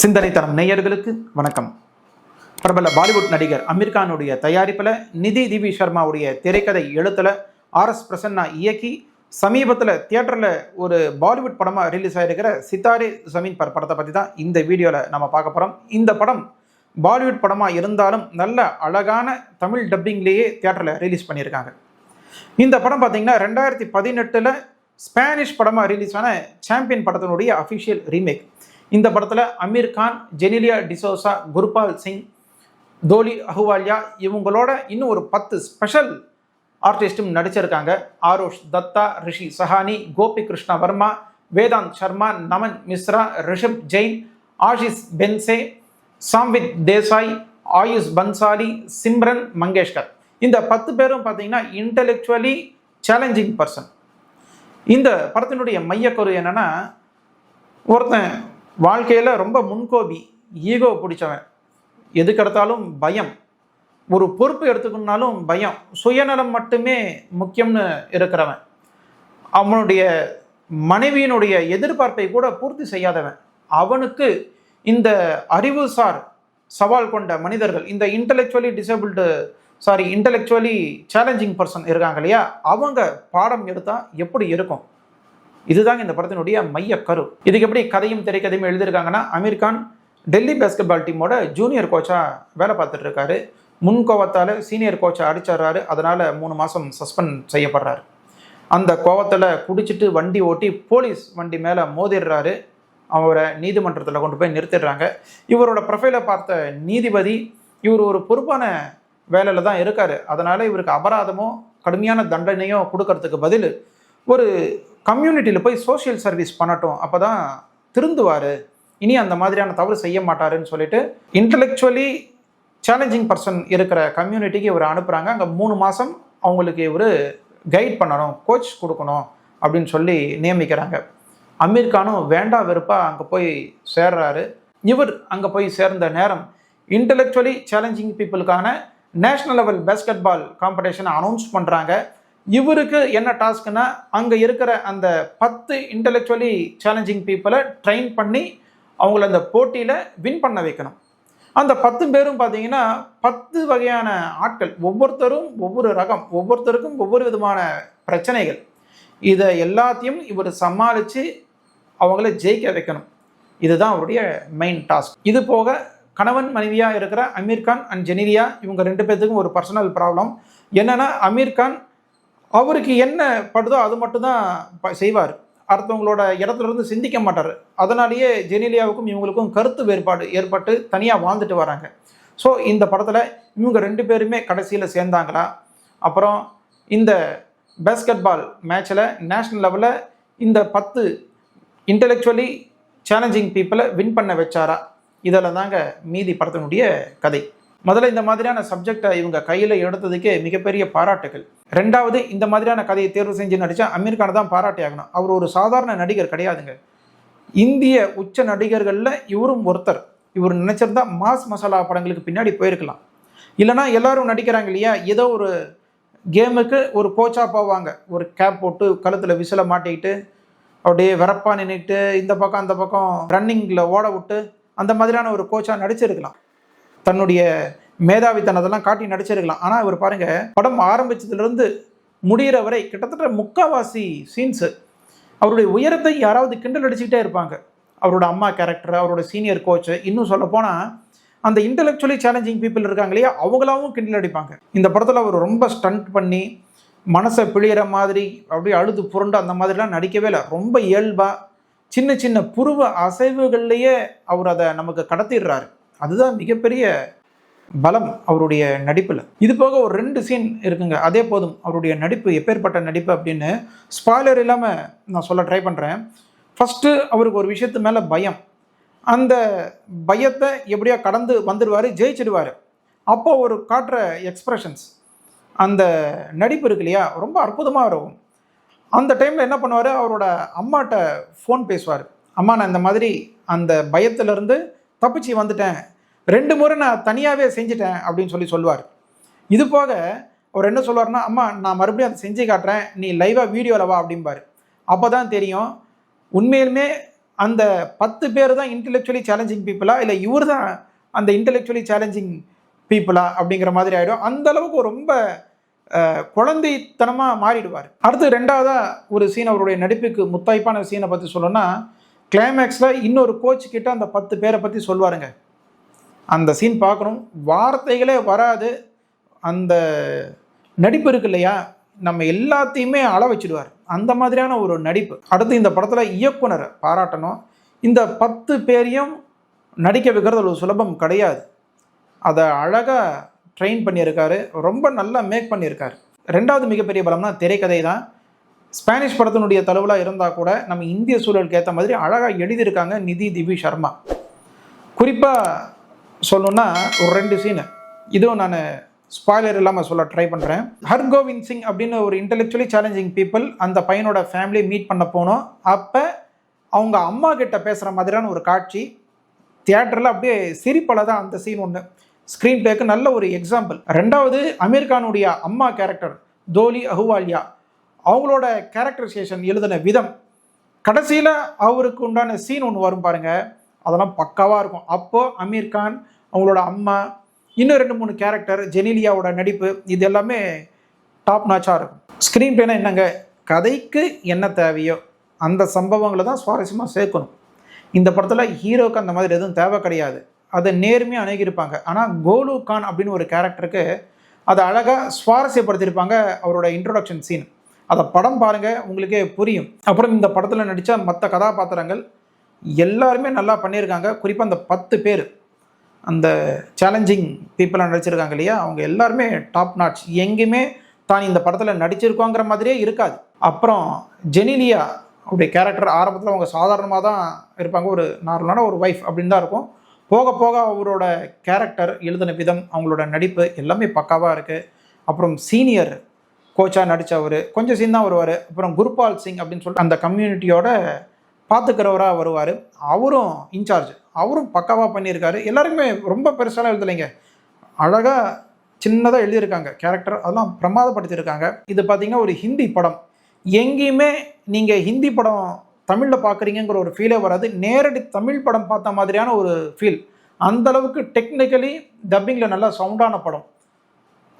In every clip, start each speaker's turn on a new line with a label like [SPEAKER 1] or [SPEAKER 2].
[SPEAKER 1] சிந்தனைத்தனம் நேயர்களுக்கு வணக்கம். பிரபல பாலிவுட் நடிகர் அமீர்கானுடைய தயாரிப்பில் நிதி திவி சர்மாவுடைய திரைக்கதை எழுத்துல ஆர் எஸ் பிரசன்னா இயக்கி சமீபத்தில் தியேட்டரில் ஒரு பாலிவுட் படமாக ரிலீஸ் ஆகிருக்கிற சித்தாரே ஜமீன் பர் படத்தை பற்றி தான் இந்த வீடியோவில் நம்ம பார்க்க போகிறோம் இந்த படம் பாலிவுட் படமாக இருந்தாலும் நல்ல அழகான தமிழ் டப்பிங்லேயே தியேட்டரில் ரிலீஸ் பண்ணியிருக்காங்க. இந்த படம் பார்த்திங்கன்னா ரெண்டாயிரத்தி பதினெட்டில் ஸ்பானிஷ் படமாக ரிலீஸ் ஆன சாம்பியன் படத்தினுடைய அஃபிஷியல் ரீமேக். இந்த படத்தில் அமீர் கான் ஜெனிலியா டிசோசா குருபால் சிங் தோலி அஹுவாலியா இவங்களோட இன்னும் ஒரு பத்து ஸ்பெஷல் ஆர்டிஸ்ட்டும் நடிச்சிருக்காங்க. ஆரோஷ் தத்தா ரிஷி சஹானி கோபி கிருஷ்ணா வர்மா வேதாந்த் சர்மா நமன் மிஸ்ரா ரிஷப் ஜெயின் ஆஷிஷ் பென்சே சாம்வித் தேசாய் ஆயுஷ் பன்சாலி சிம்ரன் மங்கேஷ்கர். இந்த பத்து பேரும் பார்த்தீங்கன்னா இன்டெலெக்சுவலி சேலஞ்சிங் பர்சன் இந்த படத்தினுடைய மையக்கரு என்னென்னா ஒருத்தன் வாழ்க்கையில் ரொம்ப முன்கோபி ஈகோ பிடிச்சவன். எதுக்கெடுத்தாலும் பயம். ஒரு பொறுப்பு எடுத்துக்கணுனாலும் பயம். சுயநலம் மட்டுமே முக்கியம்னு இருக்கிறவன். அவனுடைய மனைவியினுடைய எதிர்பார்ப்பை கூட பூர்த்தி செய்யாதவன். அவனுக்கு இந்த அறிவுசார் சவால் கொண்ட மனிதர்கள் இந்த intellectually disabled sorry intellectually challenging person இருக்காங்க இல்லையா? அவங்க பாடம் எடுத்தால் எப்படி இருக்கும்? இதுதாங்க இந்த படத்தினுடைய மைய கரு. இதுக்கு எப்படி கதையும் திரைக்கதையும் எழுதியிருக்காங்கன்னா அமீர் கான் டெல்லி பேஸ்கெட் பால் டீமோட ஜூனியர் கோச்சாக வேலை பார்த்துட்டு இருக்காரு. முன் கோவத்தால் சீனியர் கோச்சை அடிச்சிட்றாரு. அதனால் மூணு மாதம் சஸ்பெண்ட் செய்யப்படுறாரு. அந்த கோவத்தில் குடிச்சிட்டு வண்டி ஓட்டி போலீஸ் வண்டி மேலே மோதிடுறாரு. அவரை நீதிமன்றத்தில் கொண்டு போய் நிறுத்திடுறாங்க. இவரோட ப்ரொஃபைலை பார்த்த நீதிபதி இவர் ஒரு பொறுப்பான வேலையில் தான் இருக்கார். அதனால் இவருக்கு அபராதமோ கடுமையான தண்டனையோ கொடுக்கறதுக்கு பதில் ஒரு கம்யூனிட்டியில் போய் சோஷியல் சர்வீஸ் பண்ணட்டும். அப்போ தான் திருந்துவார். இனி அந்த மாதிரியான தவறு செய்ய மாட்டாருன்னு சொல்லிட்டு இன்டலெக்சுவலி சேலஞ்சிங் பர்சன் இருக்கிற கம்யூனிட்டிக்கு இவர் அனுப்புகிறாங்க அங்கே மூணு மாதம் அவங்களுக்கு இவர் கைட் பண்ணணும் கோச் கொடுக்கணும் அப்படின்னு சொல்லி நியமிக்கிறாங்க. அமீர் கானும் வேண்டா வெறுப்பாக அங்கே போய் சேர்றாரு. இவர் அங்கே போய் சேர்ந்த நேரம் இன்டலெக்சுவலி சேலஞ்சிங் பீப்புளுக்கான நேஷ்னல் லெவல் பேஸ்கெட் பால் காம்படிஷனை அனௌன்ஸ் பண்ணுறாங்க இவருக்கு என்ன டாஸ்க்னா அங்கே இருக்கிற அந்த பத்து இன்டலெக்சுவலி சேலஞ்சிங் பீப்புளை ட்ரெயின் பண்ணி அவங்கள அந்த போட்டியில் வின் பண்ண வைக்கணும். அந்த பத்து பேரும் பார்த்தீங்கன்னா பத்து வகையான ஆட்கள். ஒவ்வொருத்தரும் ஒவ்வொரு ரகம் ஒவ்வொருத்தருக்கும் ஒவ்வொரு விதமான பிரச்சனைகள். இதை எல்லாத்தையும் இவர் சமாளித்து அவங்கள ஜெயிக்க வைக்கணும். இதுதான் அவருடைய மெயின் டாஸ்க் இது போக கணவன் மனைவியாக இருக்கிற அமீர்கான் அண்ட் ஜெனீரியா இவங்க ரெண்டு பேர்த்துக்கும் ஒரு பர்சனல் ப்ராப்ளம் என்னென்னா அமீர்கான் அவருக்கு என்ன படுதோ அது மட்டும்தான் ப- செய்வார். அடுத்தவங்களோட இடத்துல இருந்து சிந்திக்க மாட்டார். அதனாலேயே ஜெனிலியாவுக்கும் இவங்களுக்கும் கருத்து வேறுபாடு ஏற்பட்டு தனியாக வாழ்ந்துட்டு வராங்க. ஸோ இந்த படத்தில் இவங்க ரெண்டு பேருமே கடைசியில் சேர்ந்தாங்களா? அப்புறம் இந்த பேஸ்கெட் பால் மேட்ச்சில் நேஷ்னல் லெவலில் இந்த பத்து இன்டெலெக்சுவலி சேலஞ்சிங் பீப்புளை வின் பண்ண வச்சாரா? இதில் தாங்க மீதி படத்தினுடைய கதை. முதல்ல இந்த மாதிரியான சப்ஜெக்டை இவங்க கையில் எடுத்ததுக்கே மிகப்பெரிய பாராட்டுகள். ரெண்டாவது இந்த மாதிரியான கதையை தேர்வு செஞ்சு நடித்தா அமீர் கானை தான் பாராட்டியாகணும் அவர் ஒரு சாதாரண நடிகர் கிடையாதுங்க. இந்திய உச்ச நடிகர்களில் இவரும் ஒருத்தர். இவர் நினச்சிருந்தா மாஸ் மசாலா படங்களுக்கு பின்னாடி போயிருக்கலாம். இல்லைனா எல்லாரும் நடிக்கிறாங்க இல்லையா? ஏதோ ஒரு கேமுக்கு ஒரு கோச்சாக போவாங்க. ஒரு கேப் போட்டு கழுத்தில் விசில மாட்டிக்கிட்டு அப்படியே வரப்பா நின்றுட்டு இந்த பக்கம் அந்த பக்கம் ரன்னிங்கில் ஓட விட்டு அந்த மாதிரியான ஒரு கோச்சாக நடிச்சிருக்கலாம். தன்னுடைய மேதாவித்தனத்தெல்லாம் காட்டி நடிச்சிருக்கலாம். ஆனால் இவர் பாருங்கள் படம் ஆரம்பித்ததுலேருந்து முடிகிற வரை கிட்டத்தட்ட முக்காவாசி சீன்ஸு அவருடைய உயரத்தை யாராவது கிண்டல் அடிச்சுக்கிட்டே இருப்பாங்க. அவரோட அம்மா கேரக்டர் அவரோட சீனியர் கோச்சு இன்னும் சொல்ல போனால் அந்த இன்டெலெக்சுவலி சேலஞ்சிங் பீப்புள் இருக்காங்க இல்லையா அவங்களாவும் கிண்டல் அடிப்பாங்க. இந்த படத்தில் அவர் ரொம்ப ஸ்டண்ட் பண்ணி மனசை பிழியிற மாதிரி அப்படியே அழுது புரண்டு அந்த மாதிரிலாம் நடிக்கவே இல்லை. ரொம்ப இயல்பாக சின்ன சின்ன புருவ அசைவுகள்லேயே அவர் அதை நமக்கு கடத்திடுறாரு. அதுதான் மிகப்பெரிய பலம் அவருடைய நடிப்பில். இது போக ஒரு ரெண்டு சீன் இருக்குங்க. அதே போதும் அவருடைய நடிப்பு எப்பேற்பட்ட நடிப்பு அப்படின்னு ஸ்பாய்லர் இல்லாமல் நான் சொல்ல ட்ரை பண்ணுறேன் ஃபஸ்ட்டு அவருக்கு ஒரு விஷயத்து மேலே பயம். அந்த பயத்தை எப்படியோ கடந்து வந்துடுவார் ஜெயிச்சிடுவார். அப்போ ஒரு காட்டுற எக்ஸ்ப்ரெஷன்ஸ் அந்த நடிப்பு இருக்கு இல்லையா? ரொம்ப அற்புதமாக இருக்கும். அந்த டைமில் என்ன பண்ணுவார்? அவரோட அம்மாட்ட ஃபோன் பேசுவார். அம்மா நான் இந்த மாதிரி அந்த பயத்திலேருந்து தப்பிச்சு வந்துட்டேன். ரெண்டு முறை நான் தனியாகவே செஞ்சுட்டேன் அப்படின்னு சொல்லி சொல்லுவார். இது போக அவர் என்ன சொல்லுவார்னா அம்மா நான் மறுபடியும் அதை செஞ்சு காட்டுறேன். நீ லைவாக வீடியோவில் வா அப்படிம்பாரு. அப்போ தான் தெரியும் உண்மையிலுமே அந்த பத்து பேர் தான் இன்டெலெக்சுவலி சேலஞ்சிங் பீப்புளா இல்லை இவர் தான் அந்த இன்டெலெக்சுவலி சேலஞ்சிங் பீப்புளா அப்படிங்கிற மாதிரி ஆகிடும் அந்த அளவுக்கு ரொம்ப குழந்தைத்தனமாக மாறிடுவார். அடுத்து ரெண்டாவதாக ஒரு சீன் அவருடைய நடிப்புக்கு முத்தாய்ப்பான சீனை பற்றி சொல்லணும்னா கிளைமேக்ஸில் இன்னொரு கோச் கிட்ட அந்த பத்து பேரை பற்றி சொல்லுவாருங்க. அந்த சீன் பார்க்கணும் வார்த்தைகளே வராது. அந்த நடிப்பு இருக்கு இல்லையா? நம்ம எல்லாத்தையுமே அள வச்சுடுவார். அந்த மாதிரியான ஒரு நடிப்பு. அடுத்து இந்த படத்தில் இயக்குனரை பாராட்டணும். இந்த பத்து பேரையும் நடிக்க வைக்கிறது ஒரு சுலபம் கிடையாது. அதை அழகாக ட்ரெயின் பண்ணியிருக்காரு. ரொம்ப நல்லா மேக் பண்ணியிருக்காரு. ரெண்டாவது மிகப்பெரிய பலம்னா திரைக்கதை தான் ஸ்பானிஷ் படத்தினுடைய தலைவலாக இருந்தால் கூட நம்ம இந்திய சூழலுக்கு ஏற்ற மாதிரி அழகாக எழுதியிருக்காங்க நிதி திவி சர்மா குறிப்பாக சொல்லணுன்னா ஒரு ரெண்டு சீனு இதுவும் நான் ஸ்பாய்லர் இல்லாமல் சொல்ல ட்ரை பண்ணுறேன் ஹர்கோவிந்த் சிங் அப்படின்னு ஒரு இன்டெலெக்சுவலி சேலஞ்சிங் பீப்புள் அந்த பையனோட ஃபேமிலி மீட் பண்ண போனோம். அப்போ அவங்க அம்மா கிட்ட பேசுகிற மாதிரியான ஒரு காட்சி. தியேட்டரில் அப்படியே சிரிப்பில் தான் அந்த சீன் ஒன்று ஸ்க்ரீன் பிளேக்கு நல்ல ஒரு எக்ஸாம்பிள் ரெண்டாவது அமீர் கானுடைய அம்மா கேரக்டர் தோலி அஹுவாலியா. அவங்களோட கேரக்டரைசேஷன் எழுதின விதம். கடைசியில் அவருக்கு உண்டான சீன் ஒன்று வரும் பாருங்க. அதெல்லாம் பக்காவாக இருக்கும். அப்போது அமீர் கான் அவங்களோட அம்மா இன்னும் ரெண்டு மூணு கேரக்டர் ஜெனிலியாவோட நடிப்பு இது எல்லாமே டாப் நாச்சாக இருக்கும். ஸ்க்ரீன் பிளேனா என்னங்க? கதைக்கு என்ன தேவையோ அந்த சம்பவங்களை தான் சுவாரஸ்யமாக சேர்க்கணும். இந்த படத்தில் ஹீரோக்கு அந்த மாதிரி எதுவும் தேவை கிடையாது. அதை நேர்மையாக அணுகியிருப்பாங்க. ஆனால் கோலு கான் அப்படின்னு ஒரு கேரக்டருக்கு அதை அழகாக சுவாரஸ்யப்படுத்தியிருப்பாங்க அவரோட இன்ட்ரொடக்ஷன் சீன் அதை படம் பாருங்கள் உங்களுக்கே புரியும். அப்புறம் இந்த படத்தில் நடித்த மற்ற கதாபாத்திரங்கள் எல்லாருமே நல்லா பண்ணியிருக்காங்க. குறிப்பாக அந்த பத்து பேர். அந்த சேலஞ்சிங் பீப்புளாக நடிச்சிருக்காங்க இல்லையா? அவங்க எல்லாருமே டாப் நாட்ச் எங்கேயுமே தான் இந்த படத்தில் நடிச்சிருக்கோங்கிற மாதிரியே இருக்காது. அப்புறம் ஜெனிலியா அவருடைய கேரக்டர் ஆரம்பத்தில் அவங்க சாதாரணமாக தான் இருப்பாங்க. ஒரு நார்மலான ஒரு ஒய்ஃப் அப்படின்னு தான் இருக்கும். போக போக அவரோட கேரக்டர் எழுதின விதம் அவங்களோட நடிப்பு எல்லாமே பக்காவாக இருக்குது அப்புறம் சீனியர் கோச்சாக நடித்தவர் கொஞ்சம் சீன் தான் வருவார். அப்புறம் குருபால் சிங் அப்படின்னு சொல்லிட்டு அந்த கம்யூனிட்டியோட பார்த்துக்கிறவராக வருவார். அவரும் இன்சார்ஜ் அவரும் பக்காவாக பண்ணியிருக்காரு. எல்லாருக்குமே ரொம்ப பெருசாலாம் எழுதலைங்க. அழகாக சின்னதாக எழுதியிருக்காங்க. கேரக்டர் அதெல்லாம் பிரமாதப்படுத்தியிருக்காங்க. இது பார்த்திங்கன்னா ஒரு ஹிந்தி படம். எங்கேயுமே நீங்கள் ஹிந்தி படம் தமிழில் பார்க்குறீங்கிற ஒரு ஃபீலே வராது. நேரடி தமிழ் படம் பார்த்த மாதிரியான ஒரு ஃபீல் அந்த அளவுக்கு டெக்னிக்கலி டப்பிங்கில் நல்லா சவுண்டான படம்.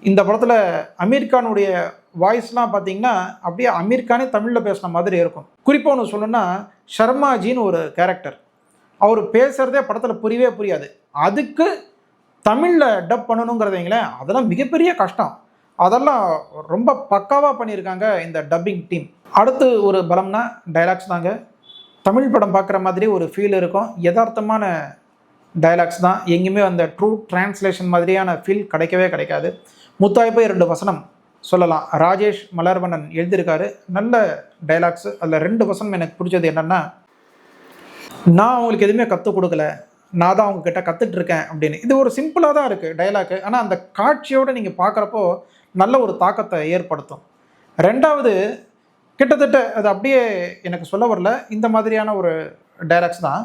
[SPEAKER 1] இந்த படத்தில் அமீர் கானுடைய வாய்ஸ்லாம் பார்த்தீங்கன்னா அப்படியே அமீர் கானே தமிழில் பேசின மாதிரி இருக்கும். குறிப்பாக ஒன்று சொல்லணும்னா ஷர்மாஜின்னு ஒரு கேரக்டர் அவர் பேசுகிறதே படத்தில் புரியவே புரியாது. அதுக்கு தமிழில் டப் பண்ணணுங்கிறதைங்களேன் அதெல்லாம் மிகப்பெரிய கஷ்டம். அதெல்லாம் ரொம்ப பக்காவாக பண்ணியிருக்காங்க இந்த டப்பிங் டீம் அடுத்து ஒரு பலம்னா டைலாக்ஸ் தாங்க. தமிழ் படம் பார்க்குற மாதிரி ஒரு ஃபீல் இருக்கும். யதார்த்தமான டைலாக்ஸ் தான். எங்கேயுமே அந்த ட்ரூ டிரான்ஸ்லேஷன் மாதிரியான ஃபீல் கிடைக்கவே கிடைக்காது. முத்தாய்ப்பு இரண்டு வசனம். சொல்லலாம். ராஜேஷ் மலர்வண்ணன் எழுதியிருக்காரு. நல்ல டைலாக்ஸ் அதில் ரெண்டு வசனம் எனக்கு பிடிச்சது என்னென்னா நான் அவங்களுக்கு எதுவுமே கற்றுக் கொடுக்கல. நான் தான் அவங்கக்கிட்ட கற்றுட்டு இருக்கேன் அப்படின்னு. இது ஒரு சிம்பிளாக தான் இருக்குது டைலாக்கு ஆனால் அந்த காட்சியோடு நீங்கள் பார்க்குறப்போ நல்ல ஒரு தாக்கத்தை ஏற்படுத்தும். ரெண்டாவது கிட்டத்தட்ட அது அப்படியே எனக்கு சொல்ல வரல. இந்த மாதிரியான ஒரு டைலாக்ஸ் தான்.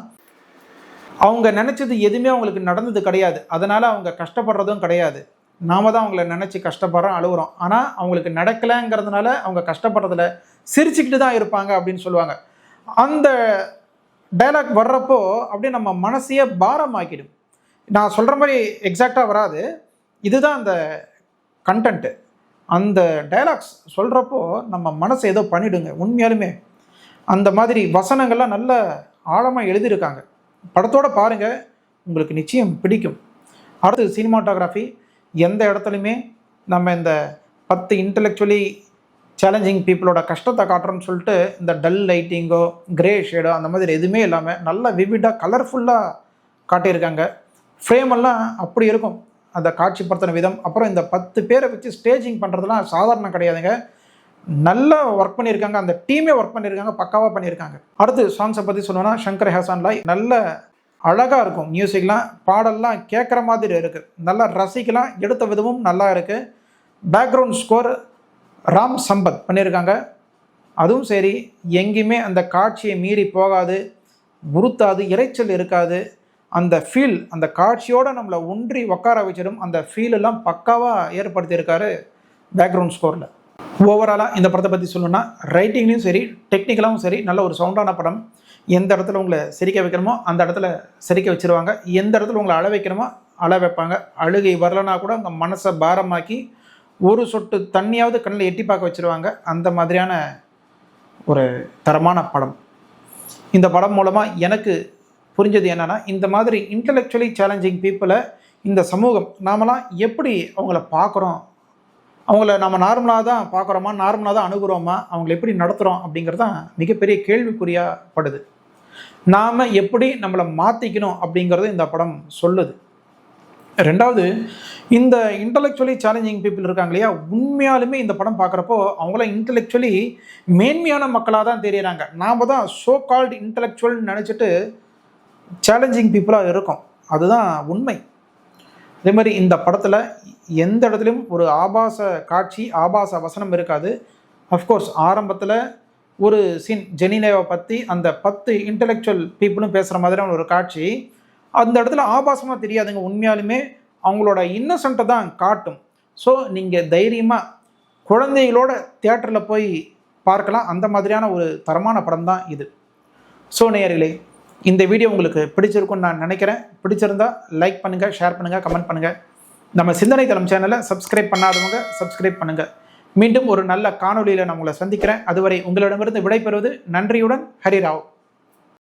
[SPEAKER 1] அவங்க நினச்சது எதுவுமே அவங்களுக்கு நடந்தது கிடையாது. அதனால் அவங்க கஷ்டப்படுறதும் கிடையாது. நாம தான் அவங்கள நினச்சி கஷ்டப்படுறோம் அழுகுறோம். ஆனால் அவங்களுக்கு நடக்கலைங்கிறதுனால அவங்க கஷ்டப்படுறதுல சிரிச்சுக்கிட்டு தான் இருப்பாங்க அப்படின்னு சொல்லுவாங்க. அந்த டைலாக் வர்றப்போ அப்படியே நம்ம மனசையே பாரமாக்கிடும். நான் சொல்கிற மாதிரி எக்ஸாக்டாக வராது. இதுதான் அந்த கண்டென்ட்டு அந்த டைலாக்ஸ் சொல்கிறப்போ நம்ம மனசை ஏதோ பண்ணிடுங்க உண்மையாலுமே. அந்த மாதிரி வசனங்கள்லாம் நல்ல ஆழமாக எழுதியிருக்காங்க. படத்தோட பாருங்கள் உங்களுக்கு நிச்சயம் பிடிக்கும். அடுத்து சினிமாட்டோகிராஃபி எந்த இடத்துலையுமே நம்ம இந்த பத்து இன்டெலெக்சுவலி சேலஞ்சிங் பீப்புளோட கஷ்டத்தை காட்டுறோம்னு சொல்லிட்டு இந்த டல் லைட்டிங்கோ கிரே ஷேடோ அந்த மாதிரி எதுவுமே இல்லாமல் நல்லா விவிடாக கலர்ஃபுல்லாக காட்டியிருக்காங்க. ஃப்ரேம் எல்லாம் அப்படி இருக்கும். அந்த காட்சிப்படுத்தின விதம். அப்புறம் இந்த பத்து பேரை வச்சு ஸ்டேஜிங் பண்ணுறதுலாம் சாதாரணம் கிடையாதுங்க. நல்லா ஒர்க் பண்ணியிருக்காங்க. அந்த டீமே ஒர்க் பண்ணியிருக்காங்க. பக்காவாக பண்ணியிருக்காங்க. அடுத்து சாங்ஸை பற்றி சொல்லணும்னா சங்கர் ஹேசான் லாய் நல்ல அழகாக இருக்கும். மியூசிக்லாம் பாடல்லாம் கேட்குற மாதிரி இருக்குது நல்லா ரசிக்கலாம். எடுத்த விதமும் நல்லா இருக்குது பேக்ரவுண்ட் ஸ்கோர் ராம் சம்பத் பண்ணியிருக்காங்க அதுவும் சரி எங்கேயுமே அந்த காட்சியை மீறி போகாது. உறுத்தாது. இரைச்சல் இருக்காது. அந்த ஃபீல் அந்த காட்சியோடு நம்மளை ஒன்றி உட்கார வச்சிடும். அந்த ஃபீல் எல்லாம் பக்காவாக ஏற்படுத்தியிருக்காரு பேக்ரவுண்ட் ஸ்கோரில் ஓவராலாக இந்த படத்தை பற்றி சொல்லணும்னா ரைட்டிங்லேயும் சரி டெக்னிக்கலாகவும் சரி நல்ல ஒரு சவுண்டான படம். எந்த இடத்துல உங்களை சிரிக்க வைக்கணுமோ அந்த இடத்துல சிரிக்க வச்சிருவாங்க. எந்த இடத்துல உங்களை அழ வைக்கணுமோ அழ வைப்பாங்க. அழுகை வரலனா கூட அவங்க மனசை பாரமாக்கி ஒரு சொட்டு தண்ணியாவது கண்ணில் எட்டி பார்க்க வச்சிருவாங்க. அந்த மாதிரியான ஒரு தரமான படம். இந்த படம் மூலமாக எனக்கு புரிஞ்சது என்னென்னா இந்த மாதிரி இன்டலெக்சுவலி சேலஞ்சிங் பீப்புளை இந்த சமூகம் நாமெல்லாம் எப்படி அவங்கள பார்க்குறோம்? அவங்கள நம்ம நார்மலாக தான் பார்க்குறோமா? நார்மலாக தான் அணுகுறோமா? அவங்கள எப்படி நடத்துகிறோம் அப்படிங்கிறது தான் மிகப்பெரிய கேள்விக்குறியாக படுது நாம் எப்படி நம்மளை மாற்றிக்கணும் அப்படிங்கிறது இந்த படம் சொல்லுது. ரெண்டாவது இந்த இன்டலெக்சுவலி சேலஞ்சிங் பீப்புள் இருக்காங்க இல்லையா? உண்மையாலுமே இந்த படம் பார்க்குறப்போ அவங்களாம் இன்டலெக்சுவலி மேன்மையான மக்களாக தான் தெரியுறாங்க நாம் தான் ஸோ கால்டு இன்டலெக்சுவல்னு நினச்சிட்டு சேலஞ்சிங் பீப்புளாக இருக்கோம். அதுதான் உண்மை. அதே மாதிரி இந்த படத்தில் எந்த இடத்துலையும் ஒரு ஆபாச காட்சி ஆபாச வசனம் இருக்காது. அஃப்கோர்ஸ் ஆரம்பத்தில் ஒரு சீன் ஜெனினேவை பற்றி அந்த பத்து இன்டலெக்சுவல் பீப்புளும் பேசுகிற மாதிரியான ஒரு காட்சி அந்த இடத்துல ஆபாசமாக தெரியாதுங்க. உண்மையாலுமே அவங்களோட இன்னசென்ட்டை தான் காட்டும். ஸோ நீங்கள் தைரியமாக குழந்தைகளோட தேட்டரில் போய் பார்க்கலாம். அந்த மாதிரியான ஒரு தரமான படம் தான் இது. ஸோ நேயர்களே இந்த வீடியோ உங்களுக்கு பிடிச்சிருக்கும்னு நான் நினைக்கிறேன். பிடிச்சிருந்தா லைக் பண்ணுங்கள் ஷேர் பண்ணுங்கள் கமெண்ட் பண்ணுங்கள் நம்ம சிந்தனை தளம் சேனலை சப்ஸ்கிரைப் பண்ணாதவங்க சப்ஸ்கிரைப் பண்ணுங்கள் மீண்டும் ஒரு நல்ல காணொளியில் நான் உங்களை சந்திக்கிறேன். அதுவரை உங்களிடமிருந்து விடைபெறுவது நன்றியுடன் ஹரிராவ்.